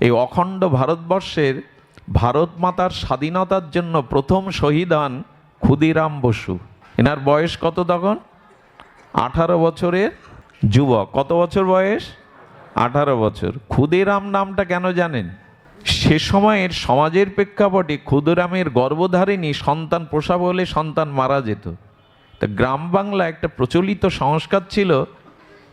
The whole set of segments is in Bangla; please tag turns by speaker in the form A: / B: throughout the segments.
A: এই অখণ্ড ভারতবর্ষের ভারত মাতার স্বাধীনতার জন্য প্রথম শহীদ হন ক্ষুদিরাম বসু। এনার বয়স কত তখন? আঠারো বছরের যুবক। কত বছর বয়স? আঠারো বছর। ক্ষুদিরাম নামটা কেন জানেন? সে সময়ের সমাজের প্রেক্ষাপটে ক্ষুদিরামের গর্ভধারিণী সন্তান প্রসব হলে সন্তান মারা যেত। তা গ্রাম বাংলা একটা প্রচলিত সংস্কার ছিল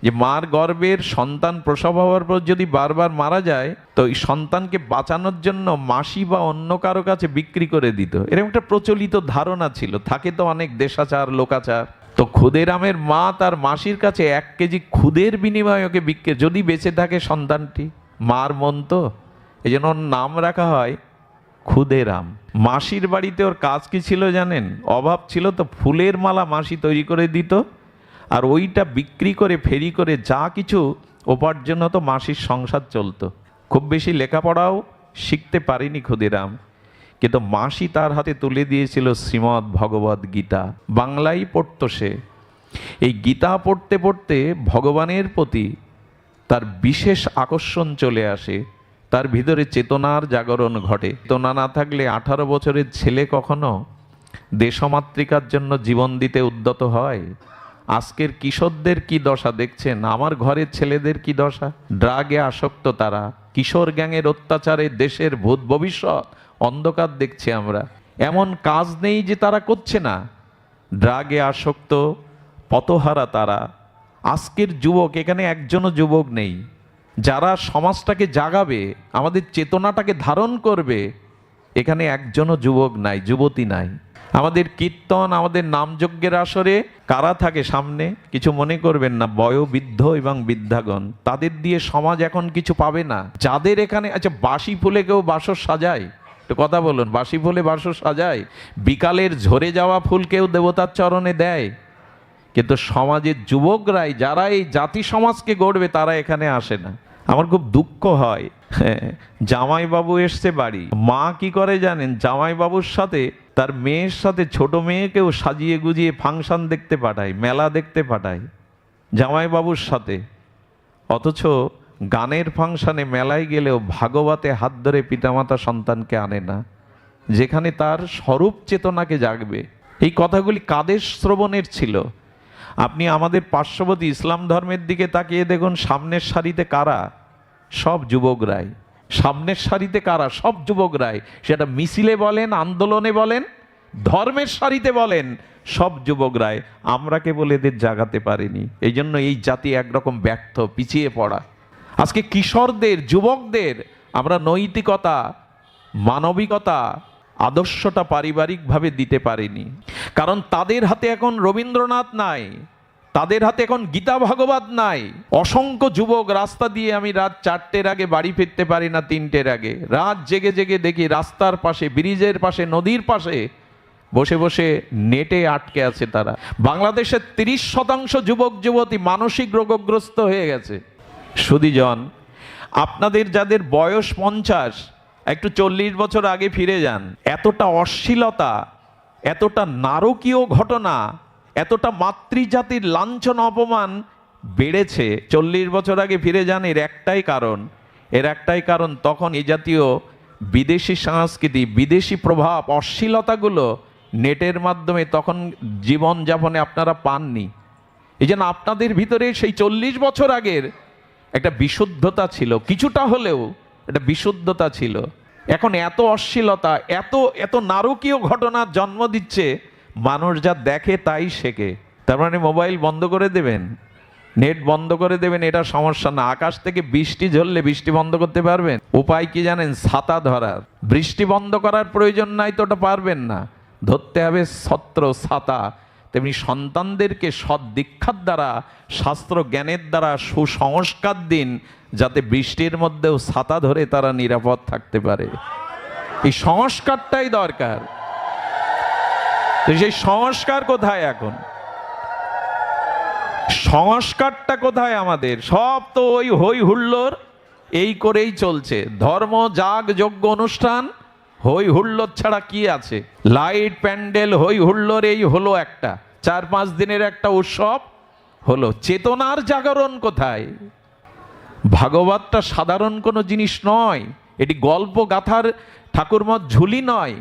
A: যে মার গর্ভের সন্তান প্রসব হওয়ার পর যদি বারবার মারা যায়, তো এই সন্তানকে বাঁচানোর জন্য মাসি বা অন্য কারও কাছে বিক্রি করে দিত। এরকম একটা প্রচলিত ধারণা ছিল। থাকে তো অনেক দেশাচার, লোকাচার। তো ক্ষুদেরামের মা তার মাসির কাছে এক কেজি ক্ষুদের বিনিময়ে ওকে বিক্রি যদি বেঁচে থাকে সন্তানটি, মার মন তো? এই জন্য ওর নাম রাখা হয় ক্ষুদেরাম। মাসির বাড়িতে ওর কাজ কি ছিল জানেন? অভাব ছিল তো ফুলের মালা মাসি তৈরি করে দিত। আর ওইটা বিক্রি করে, ফেরি করে যা কিছু উপার্জন হতো মাসির সংসার চলতো। খুব বেশি লেখাপড়াও শিখতে পারিনি ক্ষুদিরাম। কিন্তু মাসি তার হাতে তুলে দিয়েছিল শ্রীমদ্ ভগবদ গীতা। বাংলাই পড়তো সে। এই গীতা পড়তে পড়তে ভগবানের প্রতি তার বিশেষ আকর্ষণ চলে আসে। তার ভিতরে চেতনার জাগরণ ঘটে। চেতনা না থাকলে আঠারো বছরের ছেলে কখনো দেশমাতৃকার জন্য জীবন দিতে উদ্যত হয়? আজকের কিশোরদের কি দশা দেখছেন? আমার ঘরের ছেলেদের কি দশা? ড্রাগে আসক্ত তারা। কিশোর গ্যাংয়ের অত্যাচারে দেশের ভূত ভবিষ্যৎ। অন্ধকার দেখছি আমরা। এমন কাজ নেই যে তারা করছে না। ড্রাগে আসক্ত পতহারা তারা। আজকের যুবক, এখানে একজনও যুবক নেই। যারা সমাজটাকে জাগাবে, আমাদের চেতনাটাকে ধারণ করবে, এখানে একজনও যুবক নাই, যুবতী নাই। আমাদের কীর্তন, আমাদের নামযজ্ঞের আসরে কারা থাকে সামনে? কিছু মনে করবেন না, বয়োবৃদ্ধ এবং বৃদ্ধাগণ। তাদের দিয়ে সমাজ এখন কিছু পাবে না। যাদের এখানে আচ্ছা বাসি ফুলে কেউ বাসর সাজায়? একটু কথা বলুন বাসি ফুলে বাসর সাজায়? বিকালের ঝরে যাওয়া ফুল কেউ দেবতার চরণে দেয়? কিন্তু সমাজের যুবকরাই, যারা এই জাতি সমাজকে গড়বে, তারা এখানে আসে না। আমার খুব দুঃখ হয়, জামাইবাবু এসছে বাড়ি। মা কি করে জানেন? জামাইবাবুর সাথে তার মেয়ের সাথে ছোট মেয়েকেও সাজিয়ে গুজিয়ে ফাংশন দেখতে পাঠায়, মেলা দেখতে পাঠায় জামাইবাবুর সাথে। অথচ গানের ফাংশনে মেলায় গেলেও ভাগবতে হাত ধরে পিতামাতা সন্তানকে আনে না, যেখানে তার স্বরূপ চেতনাকে জাগবে। এই কথাগুলি কাদের শ্রবণের ছিল? আপনি আমাদের পার্শ্ববর্তী ইসলাম ধর্মের দিকে তাকিয়ে দেখুন, সামনের সারিতে কারা? সব যুবকরাই। সামনের সারিতে কারা? সব যুবকরাই। সেটা মিছিলে বলেন, আন্দোলনে বলেন, ধর্মের সারিতে বলেন, সব যুবকরাই। আমরা কেবল এদের জাগাতে পারিনি। এই জন্য এই জাতি একরকম ব্যর্থ, পিছিয়ে পড়া। আজকে কিশোরদের, যুবকদের আমরা নৈতিকতা, মানবিকতা, আদর্শটা পারিবারিকভাবে দিতে পারিনি। কারণ তাদের হাতে এখন রবীন্দ্রনাথ নাই। তাদের হাতে এখন গীতা ভাগবত নাই। অসংখ্য যুবক রাস্তা দিয়ে আমি রাত চারটের আগে বাড়ি ফিরতে পারি না তিনটের আগে। রাত জেগে জেগে দেখি রাস্তার পাশে, ব্রিজের পাশে, নদীর পাশে বসে বসে নেটে আটকে আছে তারা। বাংলাদেশের তিরিশ শতাংশ যুবক, যুবতী মানসিক রোগগ্রস্ত হয়ে গেছে। সুদীজন আপনাদের যাদের বয়স পঞ্চাশ, একটু চল্লিশ বছর আগে ফিরে যান। এতটা অশ্লীলতা, এতটা নারকীয় ঘটনা এতটা মাতৃজাতির লাঞ্ছন অপমান বেড়েছে। চল্লিশ বছর আগে ফিরে যান, এর একটাই কারণ। এর একটাই কারণ তখন এই জাতীয় বিদেশি সংস্কৃতি, বিদেশি প্রভাব, অশ্লীলতাগুলো নেটের মাধ্যমে তখন জীবনযাপনে আপনারা পাননি। এই যেন আপনাদের ভিতরে সেই চল্লিশ বছর আগের একটা বিশুদ্ধতা ছিল। কিছুটা হলেও একটা বিশুদ্ধতা ছিল। এখন এত অশ্লীলতা, এত এত নারকীয় ঘটনার জন্ম দিচ্ছে মানুষ যা দেখে তাই শেখে। তার মানে মোবাইল বন্ধ করে দেবেন, নেট বন্ধ করে দেবেন, এটা সমস্যা না। আকাশ থেকে বৃষ্টি ঝরলে বৃষ্টি বন্ধ করতে পারবেন। উপায় কি জানেন? ছাতা ধরার। বৃষ্টি বন্ধ করার প্রয়োজন নাই তো ওটা পারবেন না। ধরতে হবে ছত্র ছাতা। তেমনি সন্তানদেরকে সৎ দীক্ষার দ্বারা, শাস্ত্র জ্ঞানের দ্বারা সুসংস্কার দিন, যাতে বৃষ্টির মধ্যেও ছাতা ধরে তারা নিরাপদ থাকতে পারে। এই সংস্কারটাই দরকার। সেই সংস্কার কোথায় এখন? সংস্কারটা কোথায় আমাদের? সব তো ওই হই হুল্লোর এই করেই চলছে। ধর্ম, যাগ, যজ্ঞ অনুষ্ঠান হই হুল্লোর ছাড়া কি আছে? লাইট, প্যান্ডেল হই হুল্লোর এই হলো একটা। চার পাঁচ দিনের একটা উৎসব হলো। চেতনার জাগরণ কোথায়? ভাগবতটা সাধারণ কোনো জিনিস নয়। এটি গল্প গাথার ঠাকুরমত ঝুলি নয়।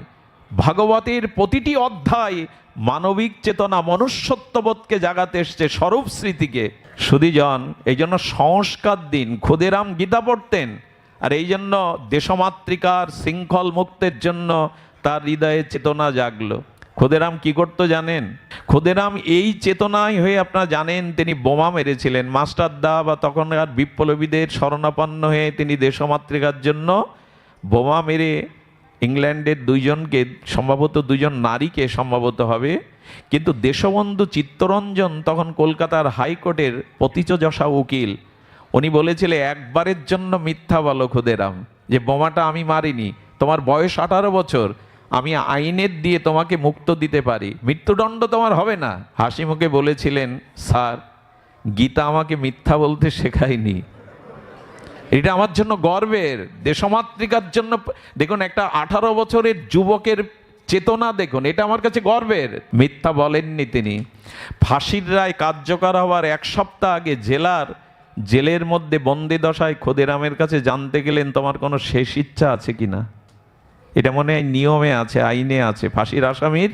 A: ভাগবতের প্রতিটি অধ্যায় মানবিক চেতনা মনুষ্যত্ববোধকে জাগাতে এসছে স্বরূপ স্মৃতিকে। সুদীজন এই জন্য সংস্কার দিন, ক্ষুদেরাম গীতা পড়তেন। আর এই জন্য দেশমাতৃকার শৃঙ্খল মুক্তের জন্য তার হৃদয়ে চেতনা জাগলো। ক্ষুদেরাম কি করতো জানেন? ক্ষুদেরাম এই চেতনায় হয়ে আপনারা জানেন, তিনি বোমা মেরেছিলেন। মাস্টার দা বা তখনকার বিপ্লবীদের শরণাপন্ন হয়ে তিনি দেশমাতৃকার জন্য বোমা মেরে ইংল্যান্ডের দুইজনকে, সম্ভবত দুজন নারীকে সম্ভবত হবে। কিন্তু দেশবন্ধু চিত্তরঞ্জন তখন কলকাতার হাইকোর্টের পতিচযশা উকিল। উনি বলেছিলেন, একবারের জন্য মিথ্যা বলো খুদেরাম যে বোমাটা আমি মারিনি। তোমার বয়স আঠারো বছর, আমি আইনের দিয়ে তোমাকে মুক্ত দিতে পারি। মৃত্যুদণ্ড তোমার হবে না। হাসি মুখে বলেছিলেন, স্যার, গীতা আমাকে মিথ্যা বলতে শেখায়নি। এটা আমার জন্য গর্বের, দেশমাতৃকার জন্য দেখুন একটা আঠারো বছরের যুবকের চেতনা দেখুন, এটা আমার কাছে গর্বের। মিথ্যা বলেননি তিনি। ফাঁসির রায় কার্যকর হওয়ার এক সপ্তাহ আগে জেলার, জেলের মধ্যে বন্দি দশায় খোদেরামের কাছে জানতে গেলেন তোমার কোনো শেষ ইচ্ছা আছে কি না? এটা মনে হয় নিয়মে আছে, আইনে আছে। ফাঁসির আসামির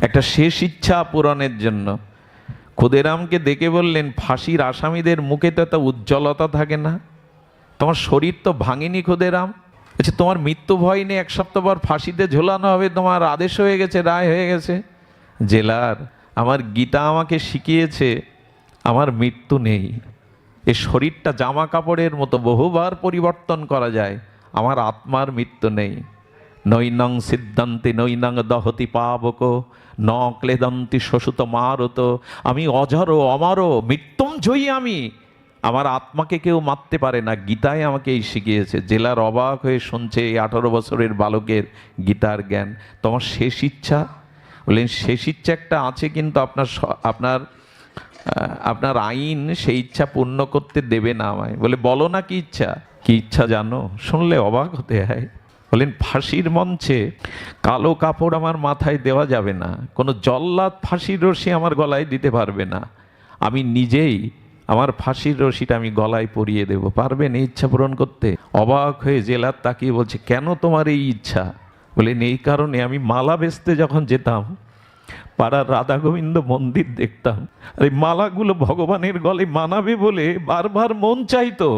A: একটা শেষ ইচ্ছা পূরণের জন্য। ক্ষুদেরামকে দেখে বললেন, ফাঁসির আসামিদের মুখে তো এত উজ্জ্বলতা থাকে না। তোমার শরীর তো ভাঙেনি ক্ষুদেরাম। আচ্ছা তোমার মৃত্যু ভয় নেই, এক সপ্তাহ পর ফাঁসিতে ঝোলানো হবে, তোমার আদেশ হয়ে গেছে, রায় হয়ে গেছে। জেলার, আমার গীতা আমাকে শিখিয়েছে, আমার মৃত্যু নেই। এ শরীরটা জামা কাপড়ের মতো, বহুবার পরিবর্তন করা যায়, আমার আত্মার মৃত্যু নেই। নৈনং সিদ্ধান্তে নৈনং দহতি পাবক, ন ক্লেদন্তি শোষুত মারত, আমি অজর অমর মৃত্যুঞ্জয়ী আমি। আমার আত্মাকে কেউ মারতে পারে না। গীতায় আমাকে এই শিখিয়েছে, জেলার অবাক হয়ে শুনছে এই আঠারো বছরের বালকের গীতার জ্ঞান। তোমার শেষ ইচ্ছা? বললেন, শেষ ইচ্ছা একটা আছে, কিন্তু আপনার আপনার আপনার আইন সেই ইচ্ছা পূর্ণ করতে দেবে না আমায়। বলে, বলো না কি ইচ্ছা? কি ইচ্ছা জানো? শুনলে অবাক হতে হয়। বলেন ফাঁসির মঞ্চে কালো কাপড় আমার মাথায় দেওয়া যাবে না। কোনো জল্লাদ ফাঁসির রশি আমার গলায় দিতে পারবে না। আমি নিজেই আমার ফাঁসির রশিটা আমি গলায় পরিয়ে দেব। পারবেন এই ইচ্ছা পূরণ করতে? অবাক হয়ে জেলার তাকিয়ে বলছে, কেন তোমার এই ইচ্ছা? বলেন এই কারণে আমি মালা বেচতে যখন যেতাম, পাড়ার রাধা গোবিন্দ মন্দির দেখতাম, আর এই মালাগুলো ভগবানের গলে মানাবে বলে বারবার মন চাইতো,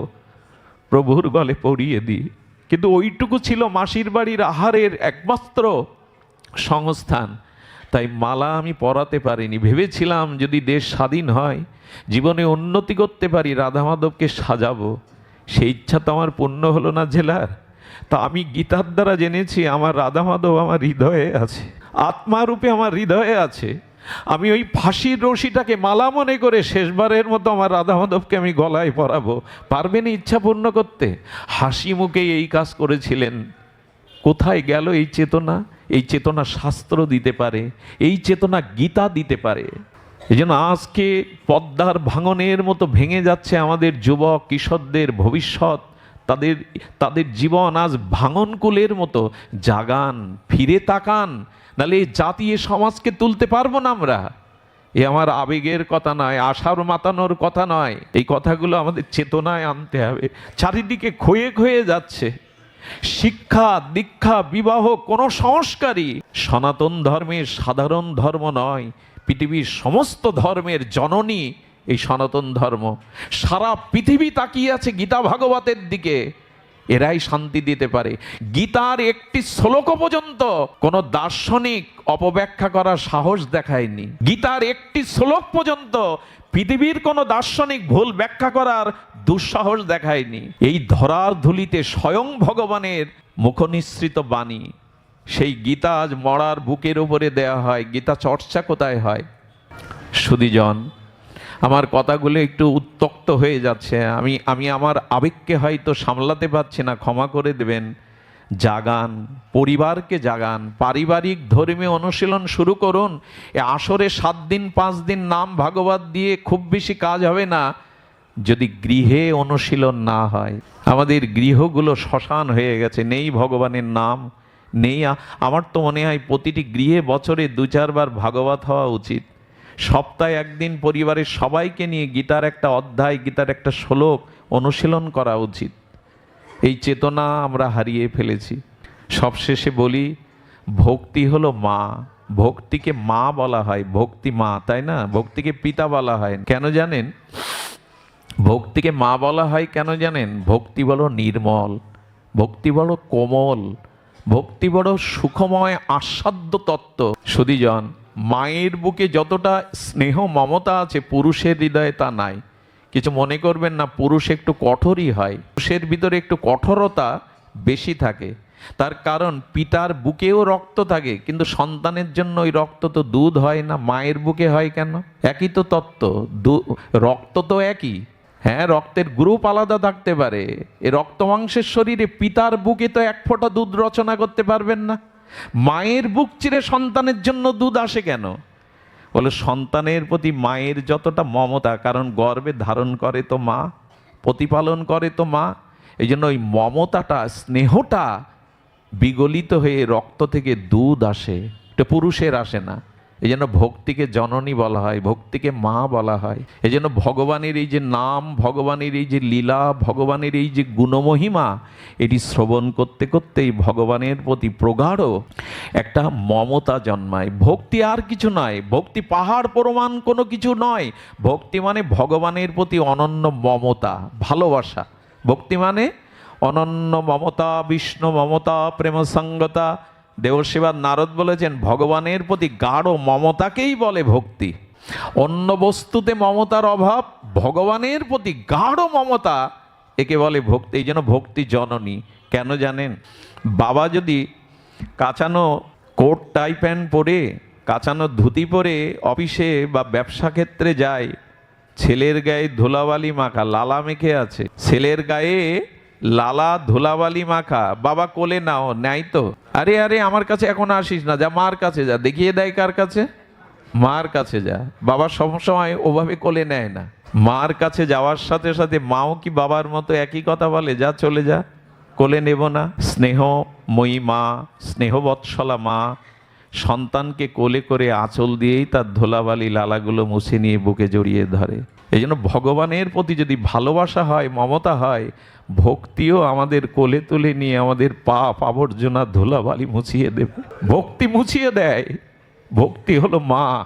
A: প্রভুর গলে পরিয়ে দিই। কিন্তু ওইটুকু ছিল মাসির বাড়ির আহারের একমাত্র সংস্থান। তাই মালা আমি পরাতে পারিনি। ভেবেছিলাম যদি দেশ স্বাধীন হয়, জীবনে উন্নতি করতে পারি রাধা মাধবকে সাজাবো। সেই ইচ্ছা তো আমার পূর্ণ হলো না জেলার। তা আমি গীতার দ্বারা জেনেছি, আমার রাধা মাধব আমার হৃদয়ে আছে। আত্মারূপে আমার হৃদয়ে আছে। আমি ওই ফাঁসির রশিটাকে মালা মনে করে শেষবারের মতো আমার রাধা মাধবকে আমি গলায় পরাবো। পারবেন ইচ্ছা পূর্ণ করতে? হাসি মুখেই এই কাজ করেছিলেন। কোথায় গেল এই চেতনা? এই চেতনা শাস্ত্র দিতে পারে, এই চেতনা গীতা দিতে পারে। এই জন্য আজকে পদ্মার ভাঙনের মতো ভেঙে যাচ্ছে আমাদের যুবক, কিশোরদের ভবিষ্যৎ। তাদের তাদের জীবন আজ ভাঙনকুলের মতো। জাগান, ফিরে তাকান এই জাতি এ সমাজকে তুলতে পারব না আমরা। এ আমার আবেগের কথা নয়, আশার মাতানোর কথা নয়। এই কথাগুলো আমাদের চেতনায় আনতে হবে। চারিদিকে ক্ষয়ে ক্ষয়ে যাচ্ছে। শিক্ষা, দীক্ষা, বিবাহ কোনো সংস্কারই সনাতন ধর্মের সাধারণ ধর্ম নয়। পৃথিবীর সমস্ত ধর্মের জননী এই সনাতন ধর্ম। সারা পৃথিবী তাকিয়ে আছে গীতা ভাগবতের দিকে। এরাই শান্তি দিতে পারে। গীতার একটি শ্লোক পর্যন্ত কোনো দার্শনিক অপব্যাখ্যা করার সাহস দেখায়নি। গীতার একটি শ্লোক পর্যন্ত পৃথিবীর কোনো দার্শনিক ভুল ব্যাখ্যা করার দুঃসাহস দেখায়নি। এই ধরার ধুলিতে স্বয়ং ভগবানের মুখনিসৃত বাণী। সেই গীতা আজ মরার বুকের উপরে দেয়া হয়। গীতা চর্চা কোথায় হয়? সুদীজন আমার কথাগুলো একটু উত্তক্ত হয়ে যাচ্ছে। আমি আমি আমার আবেগকে হয়তো সামলাতে পারছি না, ক্ষমা করে দেবেন। জাগান, পরিবারকে জাগান, পারিবারিক ধর্মীয় অনুশীলন শুরু করুন। এ আসরে সাত দিন, পাঁচ দিন নাম ভাগবত দিয়ে খুব বেশি কাজ হবে না, যদি গৃহে অনুশীলন না হয়। আমাদের গৃহগুলো শ্মশান হয়ে গেছে, নেই ভগবানের নাম, নেই আমার তো মনে হয় প্রতিটি গৃহে বছরে দু চারবার ভাগবত হওয়া উচিত। সপ্তাহে একদিন পরিবারের সবাইকে নিয়ে গীতার একটা অধ্যায়, গীতার একটা শ্লোক অনুশীলন করা উচিত। এই চেতনা আমরা হারিয়ে ফেলেছি। সবশেষে বলি, ভক্তি হলো মা। ভক্তিকে মা বলা হয়, ভক্তি মা, তাই না? ভক্তিকে পিতা বলা হয়। কেন জানেন? ভক্তিকে মা বলা হয় কেন জানেন? ভক্তি বলো নির্মল, ভক্তি বলো কোমল, ভক্তি বড় সুখময় আস্বাদ্য তত্ত্ব। সুদীজন মায়ের বুকে যতটা স্নেহ মমতা আছে, পুরুষের হৃদয়ে তা নাই। কিছু মনে করবেন না, পুরুষ একটু কঠোরই হয়। পুরুষের ভিতরে একটু কঠোরতা বেশি থাকে। তার কারণ, পিতার বুকেও রক্ত থাকে, কিন্তু সন্তানের জন্য ওই রক্ত তো দুধ হয় না, মায়ের বুকে হয় কেন? একই তো তত্ত্ব রক্ত তো একই। হ্যাঁ রক্তের গ্রুপ আলাদা থাকতে পারে। এ রক্ত মাংসের শরীরে পিতার বুকে তো এক ফোঁটা দুধ রচনা করতে পারবেন না। মায়ের বুক চিরে সন্তানের জন্য দুধ আসে কেন? বলে, সন্তানের প্রতি মায়ের যতটা মমতা, কারণ গর্বে ধারণ করে তো মা, প্রতিপালন করে তো মা এই জন্য ওই মমতাটা, স্নেহটা বিগলিত হয়ে রক্ত থেকে দুধ আসে। এটা পুরুষের আসে না। এই জন্য ভক্তিকে জননী বলা হয়, ভক্তিকে মা বলা হয়। এই জন্য ভগবানের এই যে নাম, ভগবানের এই যে লীলা, ভগবানের এই যে গুণমহিমা, এটি শ্রবণ করতে করতেই ভগবানের প্রতি প্রগাঢ় একটা মমতা জন্মায়। ভক্তি আর কিছু নয়, ভক্তি পাহাড় প্রমাণ কোনো কিছু নয়। ভক্তি মানে ভগবানের প্রতি অনন্য মমতা, ভালোবাসা। ভক্তি মানে অনন্য মমতা, বিষ্ণু মমতা প্রেম দেবশিবাদ নারদ বলেছেন, ভগবানের প্রতি গাঢ় মমতাকেই বলে ভক্তি। অন্য বস্তুতে মমতার অভাব, ভগবানের প্রতি গাঢ় মমতা একে বলে ভক্তি। এই জন্য ভক্তি জননী। কেন জানেন? বাবা যদি কাঁচানো কোট, টাই প্যান্ট পরে, কাঁচানো ধুতি পরে অফিসে বা ব্যবসা ক্ষেত্রে যায়, ছেলের গায়ে ধুলাবালি মাখা, লালা মেখে আছে, ছেলের গায়ে লালা ধুলাবালি মাখা, বাবা কোলে নাও নেয় তো? আরে আরে, আমার কাছে এখন আসিস না, যা, মার কাছে যা, দেখিয়ে দেয় কার কাছে? মার কাছে যা। বাবা সবসময় ওভাবে কোলে নেয় না। মার কাছে যাওয়ার সাথে সাথে মাও কি বাবার মতো একই কথা বলে? যা, চলে যা। কোলে নেব না। স্নেহময়ী মা স্নেহবৎসলা মা, সন্তানকে কোলে করে আঁচল দিয়েই তার ধোলাবালি লালাগুলো মুছে নিয়ে বুকে জড়িয়ে ধরে। এই জন্য ভগবানের প্রতি যদি ভালোবাসা হয়, মমতা হয় ভক্তিও আমাদের কোলে তুলে নিয়ে আমাদের পাপ আবর্জনা ধুলাবালি মুছিয়ে দেবে। ভক্তি মুছিয়ে দেয়। ভক্তি হলো মা।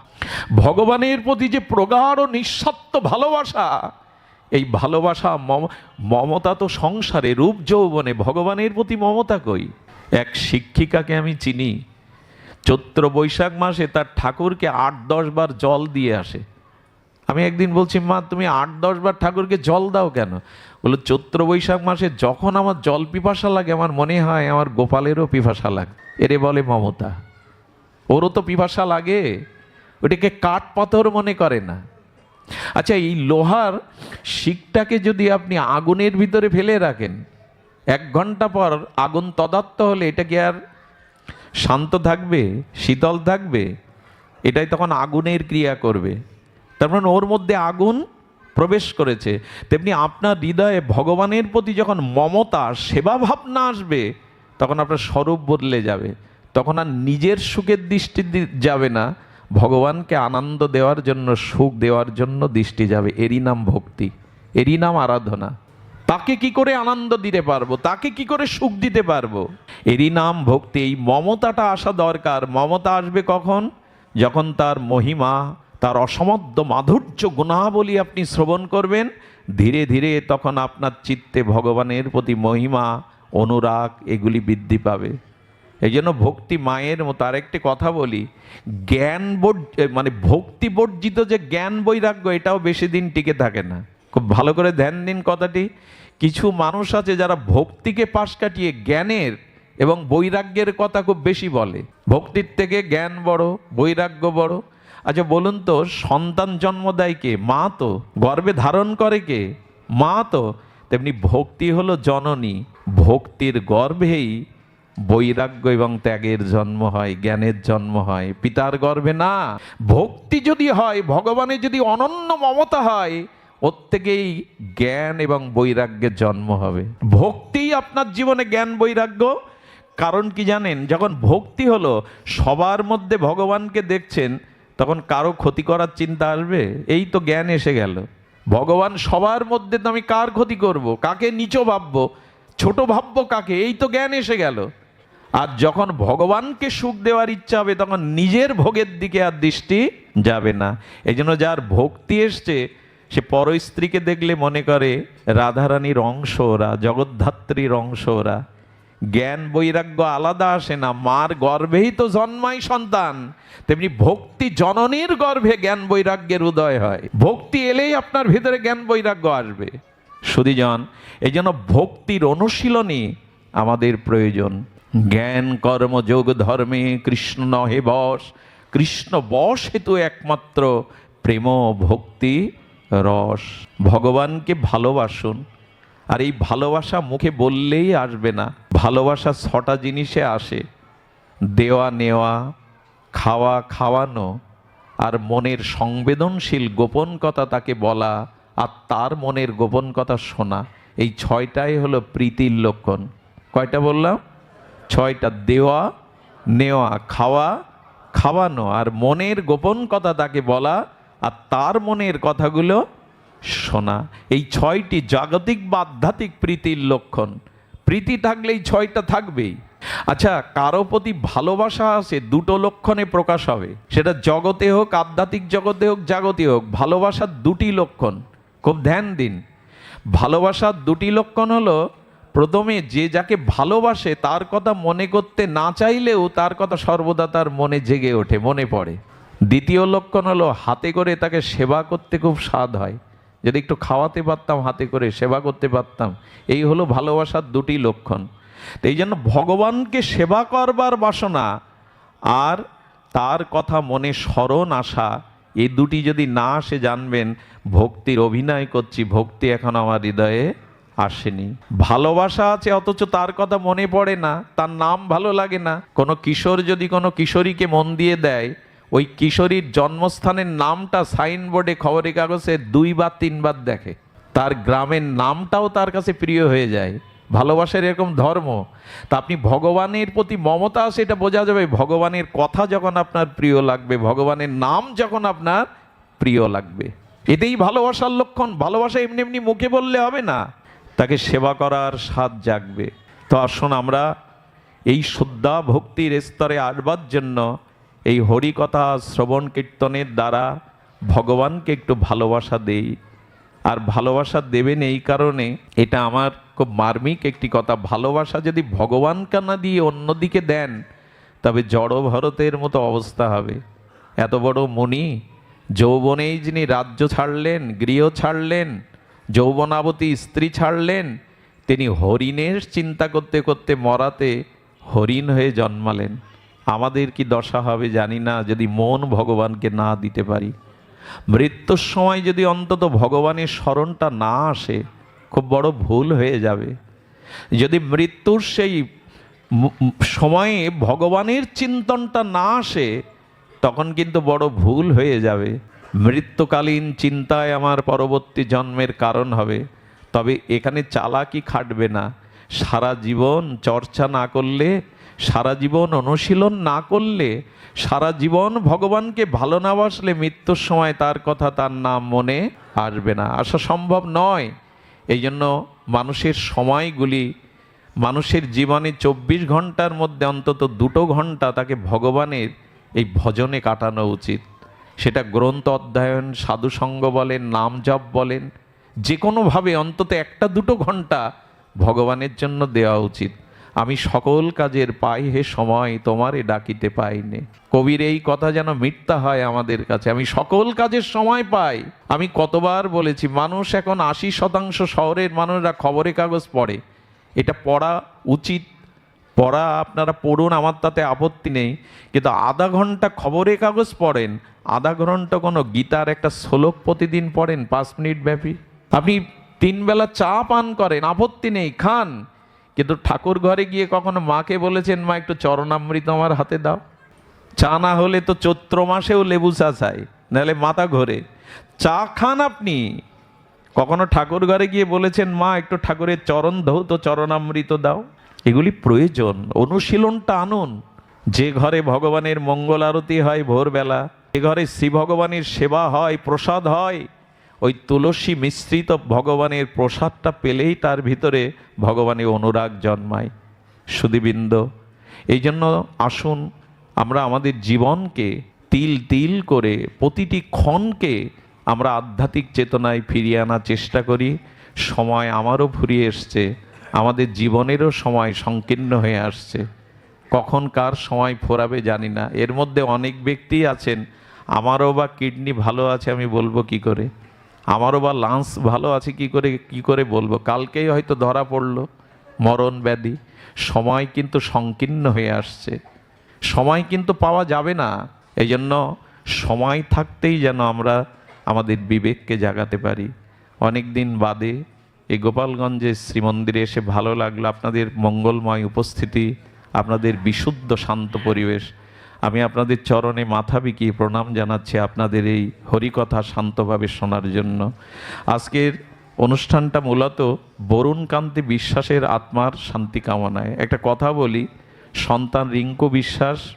A: ভগবানের প্রতি যে প্রগাঢ় নিঃস্বার্থ ভালোবাসা, এই ভালোবাসা মম- মমতা তো সংসারে, রূপ যৌবনে। ভগবানের প্রতি মমতা কই? এক শিক্ষিকাকে আমি চিনি। চৈত্র বৈশাখ মাসে তার ঠাকুরকে আট, দশ বার জল দিয়ে আসে। আমি একদিন বলছি, মা, তুমি আট, দশ বার ঠাকুরকে জল দাও কেন? বলো, চৈত্র বৈশাখ মাসে যখন আমার জল পিপাসা লাগে, আমার মনে হয় আমার গোপালেরও পিপাসা লাগে এরে বলে মমতা, ওরও তো পিপাসা লাগে, ওটাকে কাঠ পাথর মনে করে না। আচ্ছা এই লোহার শিকটাকে যদি আপনি আগুনের ভিতরে ফেলে রাখেন, এক ঘণ্টা পর আগুন তদাত্ত হলে এটা কি আর শান্ত থাকবে, শীতল থাকবে? এটাই তখন আগুনের ক্রিয়া করবে। তার মানে ওর মধ্যে আগুন প্রবেশ করেছে। তেমনি আপনার হৃদয়ে ভগবানের প্রতি যখন মমতা সেবা ভাবনা আসবে, তখন আপনার স্বরূপ বদলে যাবে। তখন আর নিজের সুখের দৃষ্টি যাবে না। ভগবানকে আনন্দ দেওয়ার জন্য, সুখ দেওয়ার জন্য দৃষ্টি যাবে। এরই নাম ভক্তি, এরই নাম আরাধনা। তাকে কি করে আনন্দ দিতে পারব? তাকে কি করে সুখ দিতে পারব? এরই নাম ভক্তি, এই মমতাটা আসা দরকার। মমতা আসবে কখন? যখন তার মহিমা তার অসমদ্য মাধুর্য গুণাবলী আপনি শ্রবণ করবেন, ধীরে ধীরে তখন আপনার চিত্তে ভগবানের প্রতি মহিমা, অনুরাগ এগুলি বৃদ্ধি পাবে। এই জন্য ভক্তি মায়ের মতো আরেকটি কথা বলি, জ্ঞান মানে ভক্তি বর্জিত যে জ্ঞান বৈরাগ্য, এটাও বেশি দিন টিকে থাকে না। খুব ভালো করে ধ্যান দিন কথাটি। কিছু মানুষ আছে যারা ভক্তিকে পাশ কাটিয়ে জ্ঞানের এবং বৈরাগ্যের কথা খুব বেশি বলে। ভক্তির থেকে জ্ঞান বড়, বৈরাগ্য বড়। আচ্ছা বলুন তো, সন্তান জন্ম দেয় কে? মা তো। গর্বে ধারণ করে কে? মা তো। তেমনি ভক্তি হলো জননী। ভক্তির গর্ভেই বৈরাগ্য এবং ত্যাগের জন্ম হয়, জ্ঞানের জন্ম হয়। পিতার গর্ভে না। ভক্তি যদি হয় ভগবানের যদি অনন্য মমতা হয়, ওর থেকেই জ্ঞান এবং বৈরাগ্যের জন্ম হবে। ভক্তিই আপনার জীবনে জ্ঞান, বৈরাগ্য। কারণ কি জানেন? যখন ভক্তি হলো, সবার মধ্যে ভগবানকে দেখছেন তখন কারও ক্ষতি করার চিন্তা আসবে? এই তো জ্ঞান এসে গেল। ভগবান সবার মধ্যে তো আমি কার ক্ষতি করব? কাকে নিচ ভাববো? ছোট ভাববো কাকে? এই তো জ্ঞান এসে গেল। আর যখন ভগবানকে সুখ দেওয়ার ইচ্ছা হবে, তখন নিজের ভোগের দিকে আর দৃষ্টি যাবে না। এই জন্য যার ভক্তি এসছে, সে পর স্ত্রীকে দেখলে মনে করে, রাধারানীর অংশ ওরা, জগদ্ধাত্রীর অংশ ওরা। জ্ঞান বৈরাগ্য আলাদা আসে না। মার গর্ভেই তো জন্মায় সন্তান। তেমনি ভক্তি জননীর গর্ভে জ্ঞান বৈরাগ্যের উদয় হয়। ভক্তি এলেই আপনার ভিতরে জ্ঞান বৈরাগ্য আসবে। সুদীজন এই জন্য ভক্তির অনুশীলনী আমাদের প্রয়োজন। জ্ঞান, কর্ম, যোগ, ধর্মে কৃষ্ণ নহে বশ কৃষ্ণ বশ হেতু একমাত্র প্রেম, ভক্তি, রস। ভগবানকে ভালোবাসুন। আর এই ভালোবাসা মুখে বললেই আসবে না। ভালোবাসা ছটা জিনিসে আসে। দেওয়া, নেওয়া, খাওয়া, খাওয়ানো আর মনের সংবেদনশীল গোপন কথা তাকে বলা আর তার মনের গোপন কথা শোনা। এই ছয়টাই হলো প্রীতির লক্ষণ। কয়টা বললাম? ছয়টা, দেওয়া, নেওয়া, খাওয়া, খাওয়ানো আর মনের গোপন কথা তাকে বলা আর তার মনের কথাগুলো শোনা। এই ছয়টি জাগতিক বা আধ্যাত্মিক প্রীতির লক্ষণ। প্রীতি থাকলেই ছয়টা থাকবেই। আচ্ছা কারও প্রতি ভালোবাসা আছে, দুটো লক্ষণে প্রকাশ হবে। সেটা জগতে হোক, আধ্যাত্মিক জগতে হোক, জাগতে হোক ভালোবাসার দুটি লক্ষণ। খুব ধ্যান দিন। ভালোবাসার দুটি লক্ষণ হলো, প্রথমে যে যাকে ভালোবাসে, তার কথা মনে করতে না চাইলেও তার কথা সর্বদা তার মনে জেগে ওঠে, মনে পড়ে। দ্বিতীয় লক্ষণ হলো, হাতে করে তাকে সেবা করতে খুব স্বাদ হয়। যদি একটু খাওয়াতে পারতাম, হাতে করে সেবা করতে পারতাম, এই হলো ভালোবাসার দুটি লক্ষণ। তো এই জন্য ভগবানকে সেবা করবার বাসনা আর তার কথা মনে স্মরণ আসা, এই দুটি যদি না আসে জানবেন, ভক্তির অভিনয় করছি, ভক্তি এখন আমার হৃদয়ে আসেনি। ভালোবাসা আছে, অথচ তার কথা মনে পড়ে না, তার নাম ভালো লাগে না। কোনো কিশোর যদি কোনো কিশোরীকে মন দিয়ে দেয় ওই কিশোরীর জন্মস্থানের নামটা সাইনবোর্ডে খবরের কাগজে দুইবার, তিনবার দেখে। তার গ্রামের নামটাও তার কাছে প্রিয় হয়ে যায়। ভালোবাসার এরকম ধর্ম। তা আপনি ভগবানের প্রতি মমতা আছে, এটা বোঝা যাবে। ভগবানের কথা যখন আপনার প্রিয় লাগবে, ভগবানের নাম যখন আপনার প্রিয় লাগবে। এতেই ভালোবাসার লক্ষণ। ভালোবাসা এমনি এমনি মুখে বললে হবে না। তাকে সেবা করার স্বাদ জাগবে। তো আসুন আমরা এই শ্রদ্ধা, ভক্তির স্তরে আসবার জন্য এই হরিকথা শ্রবণ কীর্তনের দ্বারা ভগবানকে একটু ভালোবাসা দেই। আর ভালোবাসা দেবেন এই কারণে এটা আমার খুব মার্মিক একটি কথা। ভালোবাসা যদি ভগবানকে না দিয়ে অন্যদিকে দেন, তবে জড় ভরতের মতো অবস্থা হবে। এত বড় মুনি, যৌবনেই যিনি রাজ্য ছাড়লেন, গৃহ ছাড়লেন, যৌবনাবতী স্ত্রী ছাড়লেন, তিনি হরিণের চিন্তা করতে করতে মরাতে হরিণ হয়ে জন্মালেন। আমাদের কি দশা হবে জানি না, যদি মন ভগবানকে না দিতে পারি। মৃত্যুর সময় যদি অন্তত ভগবানের স্মরণটা না আসে, খুব বড় ভুল হয়ে যাবে। যদি মৃত্যুর সেই সময়ে ভগবানের চিন্তনটা না আসে, তখন কিন্তু বড় ভুল হয়ে যাবে। মৃত্যুকালীন চিন্তায় আমার পরবর্তী জন্মের কারণ হবে। তবে এখানে চালাকি খাটবে না। সারা জীবন চর্চা না করলে সারা জীবন অনুশীলন না করলে, সারা জীবন ভগবানকে ভালো না বাসলে মৃত্যুর সময় তার কথা তার নাম মনে আসবে না। আসা সম্ভব নয়। এই জন্য মানুষের সময়গুলি, মানুষের জীবনে চব্বিশ ঘণ্টার মধ্যে অন্তত দুটো ঘণ্টা তাকে ভগবানের এই ভজনে কাটানো উচিত। সেটা গ্রন্থ অধ্যয়ন, সাধুসঙ্গ বলেন, নাম জপ বলেন যে কোনোভাবে অন্তত একটা দুটো ঘণ্টা ভগবানের জন্য দেওয়া উচিত। আমি সকল কাজের পাই হে সময় তোমারে ডাকিতে পাইনে। কবির এই কথা যেন মিথ্যা হয় আমাদের কাছে। আমি সকল কাজের সময় পাই। আমি কতবার বলেছি, মানুষ এখন আশি শতাংশ শহরের মানুষরা খবরের কাগজ পড়ে। এটা পড়া উচিত। পড়া আপনারা পড়ুন, আমার তাতে আপত্তি নেই। কিন্তু আধা ঘণ্টা খবরের কাগজ পড়েন, আধা ঘণ্টা কোনো গীতার একটা শ্লোক প্রতিদিন পড়েন, পাঁচ মিনিট ব্যাপী। আপনি তিন বেলা চা পান করেন, আপত্তি নেই, খান। কিন্তু ঠাকুর ঘরে গিয়ে কখনো মাকে বলেছেন, মা, একটু চরণামৃত আমার হাতে দাও। চা না হলে তো চৈত্র মাসেও লেবু চা চাই, নাহলে মাথা ঘোরে। চা খান আপনি। কখনো ঠাকুর ঘরে গিয়ে বলেছেন, মা, একটু ঠাকুরের চরণ ধৌত চরণামৃত দাও। এগুলি প্রয়োজন, অনুশীলনটা আনুন। যে ঘরে ভগবানের মঙ্গল আরতি হয় ভোরবেলা, যে ঘরে শ্রী ভগবানের সেবা হয়, প্রসাদ হয় ওই তুলসী মিশ্রিত ভগবানের প্রসাদটা পেলেই তার ভিতরে ভগবানের অনুরাগ জন্মায়। সুদীবৃন্দ, এই জন্য আসুন আমরা আমাদের জীবনকে তিল তিল করে প্রতিটি ক্ষণকে আমরা আধ্যাত্মিক চেতনায় ফিরিয়ে আনার চেষ্টা করি। সময় আমারও ফুরিয়ে এসছে, আমাদের জীবনেরও সময় সংকীর্ণ হয়ে আসছে। কখন কার সময় ফোরাবে জানি না, এর মধ্যে অনেক ব্যক্তি আছেন, আমারও বা কিডনি ভালো আছে আমি বলব কি করে? আমারও বা লাঞ্চ ভালো আছে, কি করে কি করে বলব? কালকেই হয়তো ধরা পড়ল, মরণ ব্যাধি। সময় কিন্তু সংকীর্ণ হয়ে আসছে। সময় কিন্তু পাওয়া যাবে না। এই জন্য সময় থাকতেই যেন আমরা আমাদের বিবেককে জাগাতে পারি। অনেক দিন বাদে এই গোপালগঞ্জের শ্রীমন্দিরে এসে ভালো লাগল। আপনাদের মঙ্গলময় উপস্থিতি, আপনাদের বিশুদ্ধ শান্ত পরিবেশ আমি আপনাদের চরণে মাথা বিকিয়ে প্রণাম জানাচ্ছি আপনাদের এই হরিকথা শান্তভাবে শোনার জন্য। আজকের অনুষ্ঠানটা মূলত বরুণকান্তি বিশ্বাসের আত্মার শান্তি কামনায়। একটা কথা বলি, সন্তান রিঙ্কু বিশ্বাস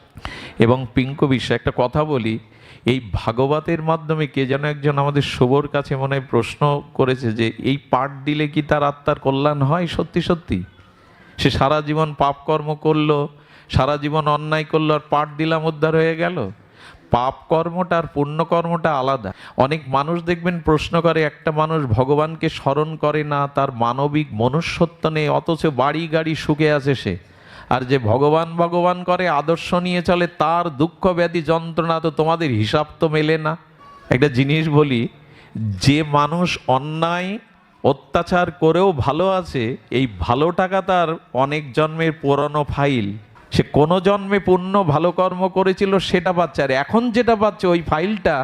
A: এবং পিঙ্কু বিশ্বাস। একটা কথা বলি, এই ভাগবতের মাধ্যমে কে যেন একজন আমাদের শুভর কাছে মনে হয় প্রশ্ন করেছে যে, এই পাঠ দিলে কি তার আত্মার কল্যাণ হয় সত্যি সত্যি? সে সারা জীবন পাপকর্ম করল সারা জীবন অন্যায় করল আর পাঠ দিলাম, উদ্ধার হয়ে গেল। পাপ কর্মটা আর পুণ্যকর্মটা আলাদা। অনেক মানুষ দেখবেন প্রশ্ন করে, একটা মানুষ ভগবানকে স্মরণ করে না, তার মানবিক মনুষ্যত্ব নেই, অথচ বাড়ি গাড়ি সুখে আছে সে। আর যে ভগবান ভগবান করে, আদর্শ নিয়ে চলে, তার দুঃখ ব্যাধি যন্ত্রণা তো তোমাদের হিসাব তো মেলে না। একটা জিনিস বলি, যে মানুষ অন্যায়, অত্যাচার করেও ভালো আছে, এই ভালো টাকা তার অনেক জন্মের পুরনো ফাইল। সে কোনো জন্মে পুণ্য ভালো কর্ম করেছিল, সেটা পাচ্ছে আর এখন যেটা পাচ্ছে ওই ফাইলটা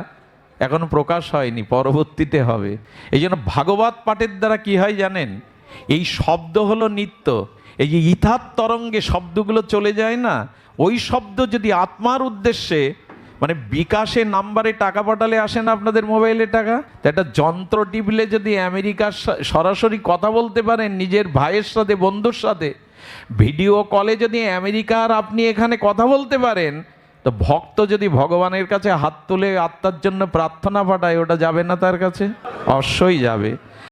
A: এখন প্রকাশ হয়নি, পরবর্তীতে হবে। এই জন্য ভাগবত পাঠের দ্বারা কি হয় জানেন? এই শব্দ হলো নিত্য। এই যে ইথার তরঙ্গে শব্দগুলো চলে যায় না, ওই শব্দ যদি আত্মার উদ্দেশ্যে মানে বিকাশে নাম্বারে টাকা পাঠালে আসে না আপনাদের মোবাইলে টাকা? তো একটা যন্ত্র টিপলে যদি আমেরিকার সরাসরি কথা বলতে পারেন নিজের ভাইয়ের সাথে, বন্ধুর সাথে ভিডিও কলে যদি আমেরিকার আপনি এখানে কথা বলতে পারেন, তো ভক্ত যদি ভগবানের কাছে হাত তুলে আত্মার জন্য প্রার্থনা পাঠায়, ওটা যাবে না তার কাছে? অবশ্যই যাবে।